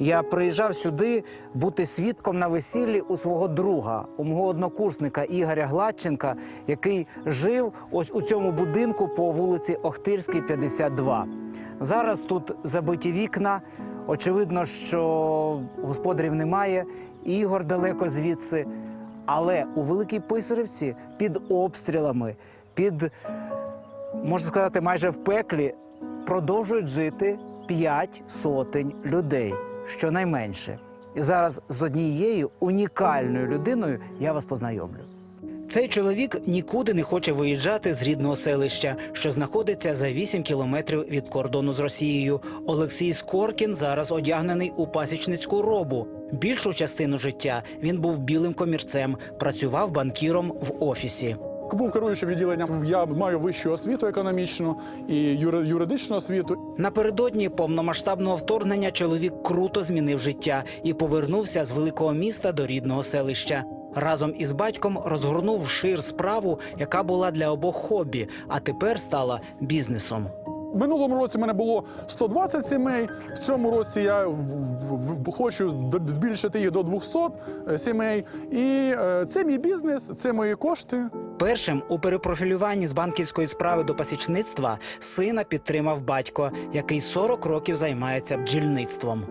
я приїжджав сюди бути свідком на весіллі у свого друга, у мого однокурсника Ігоря Гладченка, який жив ось у цьому будинку по вулиці Охтирській, 52. Зараз тут забиті вікна. Очевидно, що господарів немає. Ігор далеко звідси. Але у Великій Писарівці під обстрілами, під можна сказати, майже в пеклі продовжують жити п'ять сотень людей, щонайменше. І зараз з однією унікальною людиною я вас познайомлю. Цей чоловік нікуди не хоче виїжджати з рідного селища, що знаходиться за 8 кілометрів від кордону з Росією. Олексій Скоркін зараз одягнений у пасічницьку робу. Більшу частину життя він був білим комірцем, працював банкіром в офісі. Був керуючим відділенням. Я маю вищу освіту економічну і юри- юридичну освіту. Напередодні повномасштабного вторгнення чоловік круто змінив життя і повернувся з великого міста до рідного селища. Разом із батьком розгорнув вшир справу, яка була для обох хобі, а тепер стала бізнесом. Минулому році в мене було 120 сімей. В цьому році я хочу збільшити їх до 200 е, сімей. І е, це мій бізнес, це мої кошти. Першим у перепрофілюванні з банківської справи до пасічництва сина підтримав батько, який 40 років займається бджільництвом.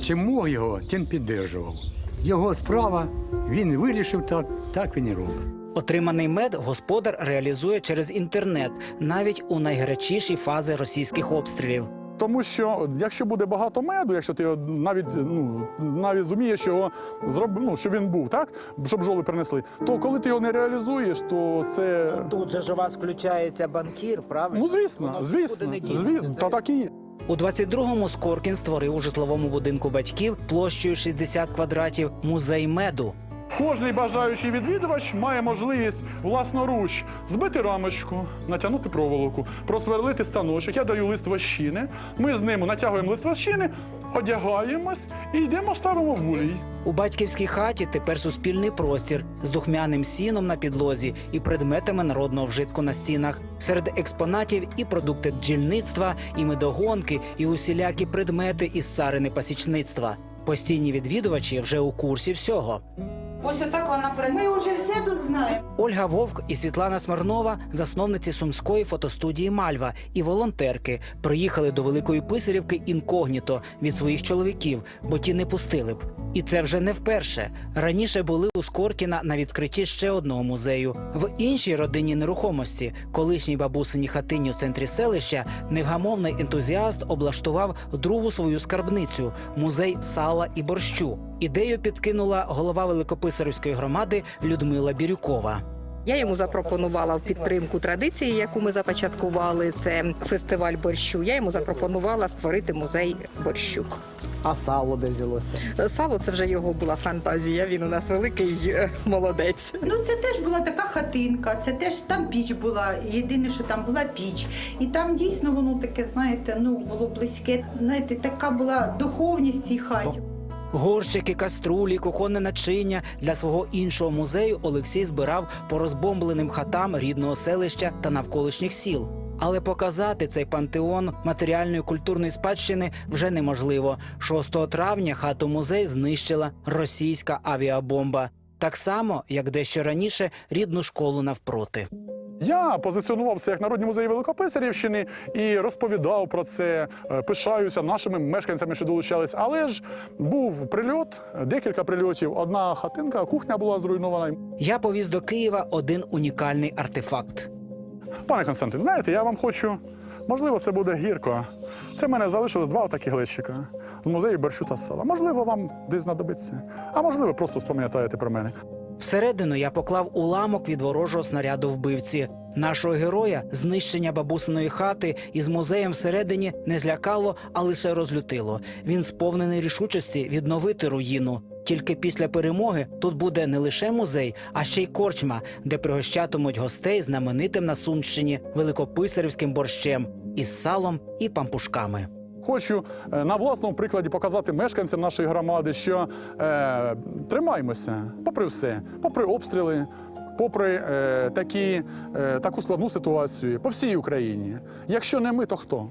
Чим мог його, тим піддержував. Його справа, він вирішив так, так він і робить. Отриманий мед господар реалізує через інтернет, навіть у найгарячіші фази російських обстрілів. Тому що якщо буде багато меду, якщо ти навіть ну навіть зумієш його зробити, ну, щоб він був, так щоб бджоли принесли, то коли ти його не реалізуєш, то це Тут же ж у вас включається банкір, правильно? ну звісно, звісно, звісно, та так і є. У 22-му Скоркін створив у житловому будинку батьків площею 60 квадратів музей меду. Кожний бажаючий відвідувач має можливість власноруч збити рамочку, натягнути проволоку, просверлити станочок. Я даю лист вощини. Ми з ним натягуємо лист вощини, одягаємось і йдемо, ставимо вулій. У батьківській хаті тепер суспільний простір з духмяним сіном на підлозі і предметами народного вжитку на стінах. Серед експонатів і продукти бджільництва, і медогонки, і усілякі предмети із царини пасічництва. Постійні відвідувачі вже у курсі всього. Ось отак вона при Ми вже все тут знаємо. Ольга Вовк і Світлана Смирнова, засновниці сумської фотостудії Мальва і волонтерки, приїхали до Великої Писарівки інкогніто від своїх чоловіків, бо ті не пустили б. І це вже не вперше. Раніше були у Скоркіна на відкритті ще одного музею. В іншій родинній нерухомості, колишній бабусиній хатині у центрі селища, невгамовний ентузіаст облаштував другу свою скарбницю музей сала і борщу. Ідею підкинула голова Великописарівської громади Людмила Бірюкова. Я йому запропонувала в підтримку традиції, яку ми започаткували. Це фестиваль борщу. Я йому запропонувала створити музей борщу. А сало де взялося? Сало це вже його була фантазія. Він у нас великий е, молодець. Ну це теж була така хатинка, це теж там піч була. Єдине, що там була піч. І там дійсно воно таке, знаєте, ну було близьке. Знаєте, така була духовність цій хаті. Горщики, каструлі, кухонне начиння для свого іншого музею Олексій збирав по розбомбленим хатам рідного селища та навколишніх сіл. Але показати цей пантеон матеріальної культурної спадщини вже неможливо. 6 травня хату музей знищила російська авіабомба. Так само, як дещо раніше рідну школу навпроти. Я позиціонував це як народні музеї Великописарівщини і розповідав про це, е, пишаюся нашими мешканцями, що долучались. Але ж був прильот, декілька прильотів. Одна хатинка, кухня була зруйнована. Я повіз до Києва один унікальний артефакт. Пане Константин, знаєте, я вам хочу. Можливо, це буде гірко. Це в мене залишилось два такі глечика з музею борщу та сала. Можливо, вам десь знадобиться. А можливо, просто спам'ятаєте про мене. Всередину я поклав уламок від ворожого снаряду вбивці. Нашого героя знищення бабусиної хати із музеєм всередині не злякало, а лише розлютило. Він сповнений рішучості відновити руїну. Тільки після перемоги тут буде не лише музей, а ще й корчма, де пригощатимуть гостей знаменитим на Сумщині великописарівським борщем із салом і пампушками. Хочу е, на власному прикладі показати мешканцям нашої громади, що е, тримаймося, попри все, попри обстріли, попри е, такі, е, таку складну ситуацію по всій Україні. Якщо не ми, то хто?